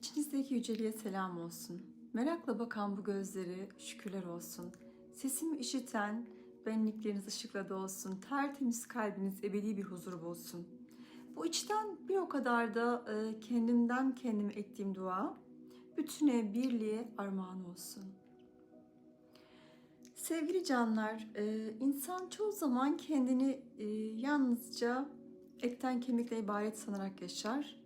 İçinizdeki yüceliğe selam olsun. Merakla bakan bu gözleri şükürler olsun. Sesimi işiten benlikleriniz ışıkla dolsun. Tertemiz kalbiniz ebedi bir huzur bulsun. Bu içten bir o kadar da e, kendimden kendime ettiğim dua bütüne birliğe armağan olsun. Sevgili canlar, e, insan çoğu zaman kendini e, yalnızca etten kemikle ibaret sanarak yaşar.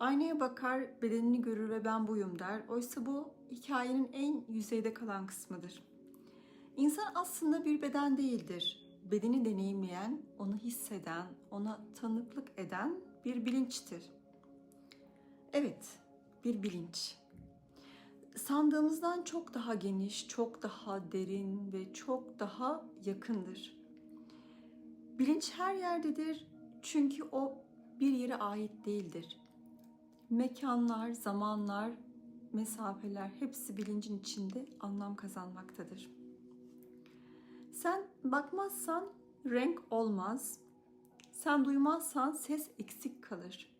Aynaya bakar, bedenini görür ve ben buyum der. Oysa bu hikayenin en yüzeyde kalan kısmıdır. İnsan aslında bir beden değildir. Bedeni deneyimleyen, onu hisseden, ona tanıklık eden bir bilinçtir. Evet, bir bilinç. Sandığımızdan çok daha geniş, çok daha derin ve çok daha yakındır. Bilinç her yerdedir çünkü o bir yere ait değildir. Mekanlar, zamanlar, mesafeler hepsi bilincin içinde anlam kazanmaktadır. Sen bakmazsan renk olmaz. Sen duymazsan ses eksik kalır.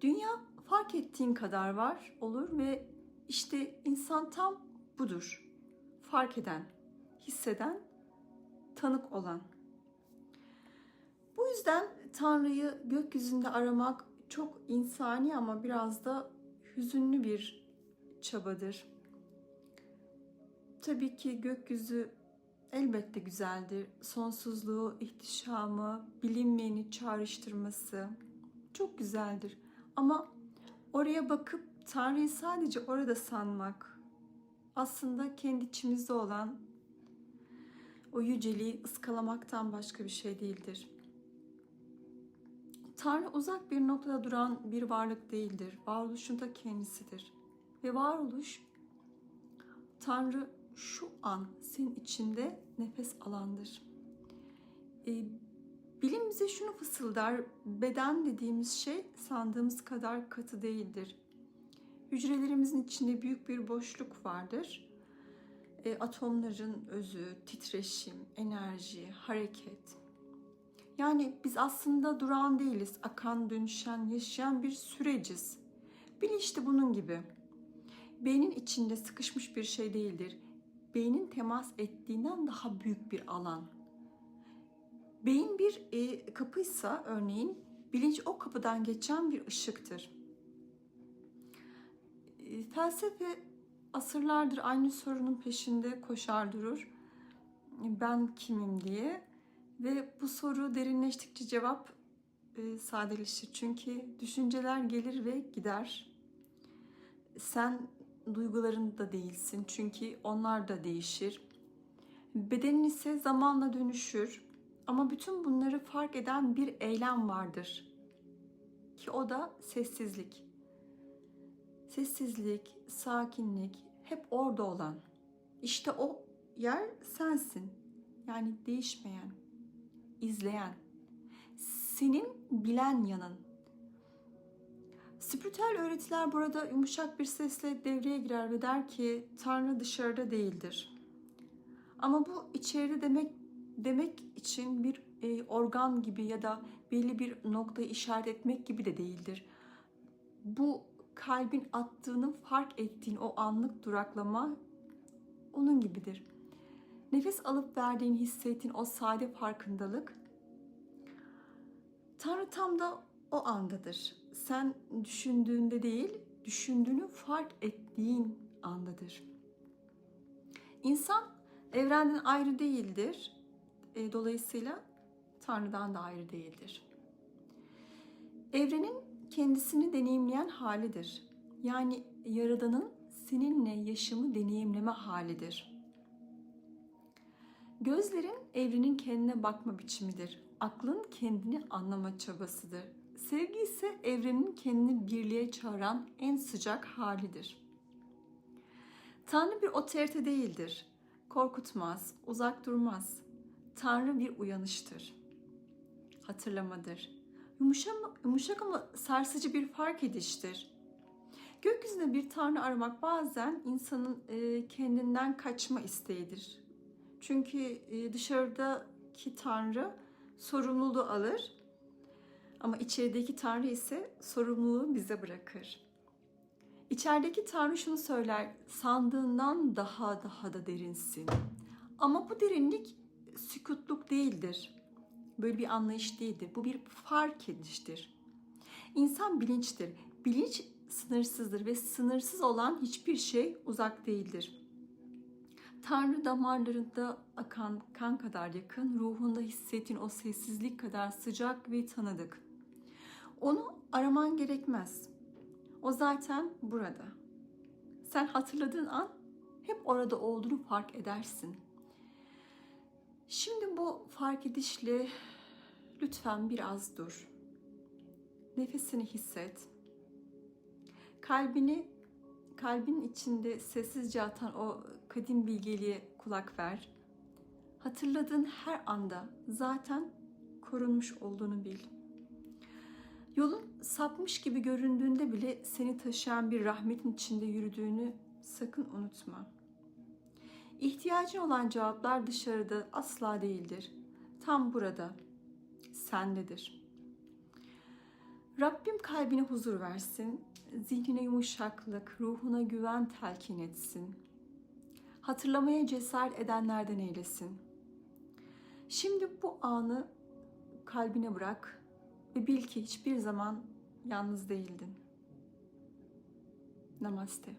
Dünya fark ettiğin kadar var, olur ve işte insan tam budur. Fark eden, hisseden, tanık olan. Bu yüzden Tanrı'yı gökyüzünde aramak çok insani ama biraz da hüzünlü bir çabadır. Tabii ki gökyüzü elbette güzeldir. Sonsuzluğu, ihtişamı, bilinmeyeni çağrıştırması çok güzeldir. Ama oraya bakıp Tanrı'yı sadece orada sanmak aslında kendi içimizde olan o yüceliği ıskalamaktan başka bir şey değildir. Tanrı uzak bir noktada duran bir varlık değildir. Varoluşun da kendisidir. Ve varoluş Tanrı şu an senin içinde nefes alandır. E, bilim bize şunu fısıldar. Beden dediğimiz şey sandığımız kadar katı değildir. Hücrelerimizin içinde büyük bir boşluk vardır. E, atomların özü, titreşim, enerji, hareket. Yani biz aslında duran değiliz. Akan, dönüşen, yaşayan bir süreciz. Bilinç bunun gibi. Beynin içinde sıkışmış bir şey değildir. Beynin temas ettiğinden daha büyük bir alan. Beyin bir e, kapıysa örneğin bilinç o kapıdan geçen bir ışıktır. E, felsefe asırlardır aynı sorunun peşinde koşar durur. Ben kimim diye ve bu soru derinleştikçe cevap e, sadeleşir. Çünkü düşünceler gelir ve gider. Sen duyguların da değilsin çünkü onlar da değişir. Bedenin ise zamanla dönüşür. Ama bütün bunları fark eden bir eylem vardır. Ki o da sessizlik. Sessizlik, sakinlik hep orada olan. İşte o yer sensin. Yani değişmeyen, izleyen, senin bilen yanın. Spiritüel öğretiler burada yumuşak bir sesle devreye girer ve der ki Tanrı dışarıda değildir. Ama bu içeride demek demek için bir e, organ gibi ya da belli bir noktayı işaret etmek gibi de değildir. Bu kalbin attığını fark ettiğin o anlık duraklama onun gibidir. Nefes alıp verdiğin hissettiğin o sade farkındalık Tanrı tam da o andadır. Sen düşündüğünde değil, düşündüğünü fark ettiğin andadır. İnsan evrenden ayrı değildir. E, dolayısıyla Tanrı'dan da ayrı değildir. Evrenin kendisini deneyimleyen halidir. Yani Yaradan'ın seninle yaşamı deneyimleme halidir. Gözlerin evrenin kendine bakma biçimidir. Aklın kendini anlama çabasıdır. Sevgi ise evrenin kendini birliğe çağıran en sıcak halidir. Tanrı bir otorite değildir. Korkutmaz, uzak durmaz. Tanrı bir uyanıştır. Hatırlamadır. Yumuşak, yumuşak ama sarsıcı bir fark ediştir. Gökyüzünde bir tanrı aramak bazen insanın kendinden kaçma isteğidir. Çünkü e, dışarıdaki tanrı sorumluluğu alır ama içerideki tanrı ise sorumluluğu bize bırakır. İçerideki Tanrı şunu söyler, sandığından daha daha da derinsin. Ama bu derinlik sükutluk değildir. Böyle bir anlayış değildir. Bu bir fark ediştir. İnsan bilinçtir. Bilinç sınırsızdır ve sınırsız olan hiçbir şey uzak değildir. Tanrı damarlarında akan kan kadar yakın, ruhunda hissettiğin o sessizlik kadar sıcak ve tanıdık. Onu araman gerekmez. O zaten burada. Sen hatırladığın an hep orada olduğunu fark edersin. Şimdi bu fark edişle lütfen biraz dur. Nefesini hisset. Kalbini kalbin içinde sessizce atan o kadim bilgeliğe kulak ver. Hatırladığın her anda zaten korunmuş olduğunu bil. Yolun sapmış gibi göründüğünde bile seni taşıyan bir rahmetin içinde yürüdüğünü sakın unutma. İhtiyacın olan cevaplar dışarıda asla değildir. Tam burada, sendedir. Rabbim kalbine huzur versin, zihnine yumuşaklık, ruhuna güven telkin etsin. Hatırlamaya cesaret edenlerden eylesin. Şimdi bu anı kalbine bırak ve bil ki hiçbir zaman yalnız değildin. Namaste.